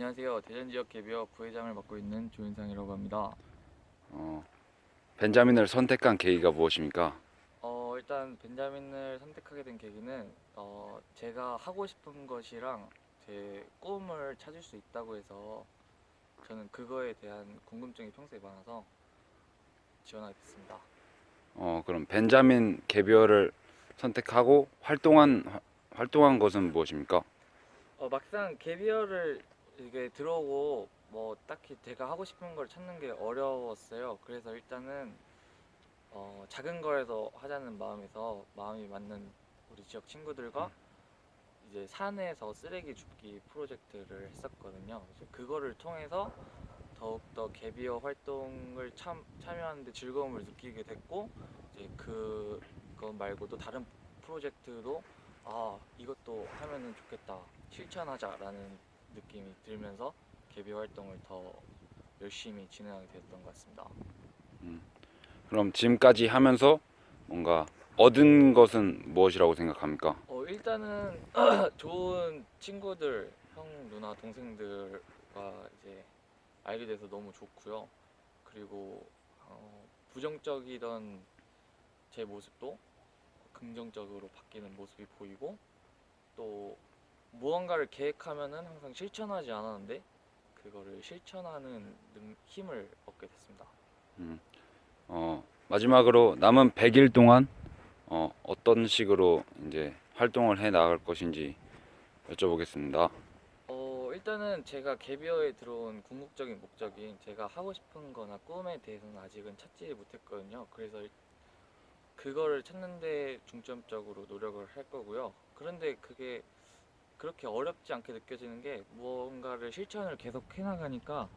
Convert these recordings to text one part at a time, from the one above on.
안녕하세요. 대전 지역 개비어 부회장을 맡고 있는 조윤상이라고 합니다. 어, 벤자민을 선택한 계기가 무엇입니까? 어, 일단 벤자민을 선택하게 된 계기는 어, 제가 하고 싶은 것이랑 제 꿈을 찾을 수 있다고 해서 저는 그거에 대한 궁금증이 평소에 많아서 지원하게 됐습니다. 어, 그럼 벤자민 개비어를 선택하고 활동한 화- 활동한 것은 무엇입니까? 어, 막상 개비어를 이게 들어오고 뭐 딱히 제가 하고 싶은 걸 찾는 게 어려웠어요. 그래서 일단은 어, 작은 거에서 하자는 마음에서 마음이 맞는 우리 지역 친구들과 이제 산에서 쓰레기 줍기 프로젝트를 했었거든요. 그거를 통해서 더욱더 개비어 활동을 참, 참여하는데 즐거움을 느끼게 됐고 이제 그거 말고도 다른 프로젝트도 아 이것도 하면은 좋겠다 실천하자라는 느낌이 들면서 개비 활동을 더 열심히 진행하게 되었던 것 같습니다. 그럼 지금까지 하면서 뭔가 얻은 것은 무엇이라고 생각합니까? 어 일단은 좋은 친구들, 형, 누나, 동생들과 이제 알게 돼서 너무 좋고요. 그리고 어, 부정적이던 제 모습도 긍정적으로 바뀌는 모습이 보이고 또 무언가를 계획하면은 항상 실천하지 않았는데 그거를 실천하는 능- 힘을 얻게 됐습니다. 어, 마지막으로 남은 100일 동안 어, 어떤 식으로 이제 활동을 해 나갈 것인지 여쭤보겠습니다. 어, 일단은 제가 개비어에 들어온 궁극적인 목적인 제가 하고 싶은 거나 꿈에 대해서는 아직은 찾지 못했거든요. 그래서 일- 그거를 찾는데 중점적으로 노력을 할 거고요. 그런데 그게 그렇게 어렵지 않게 느껴지는 게 무언가를 실천을 계속 해나가니까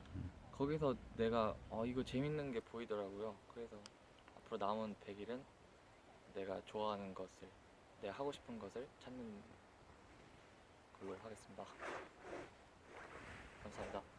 거기서 내가 어, 이거 재밌는 게 보이더라고요. 그래서 앞으로 남은 100일은 내가 좋아하는 것을, 내가 하고 싶은 것을 찾는 걸로 하겠습니다. 감사합니다.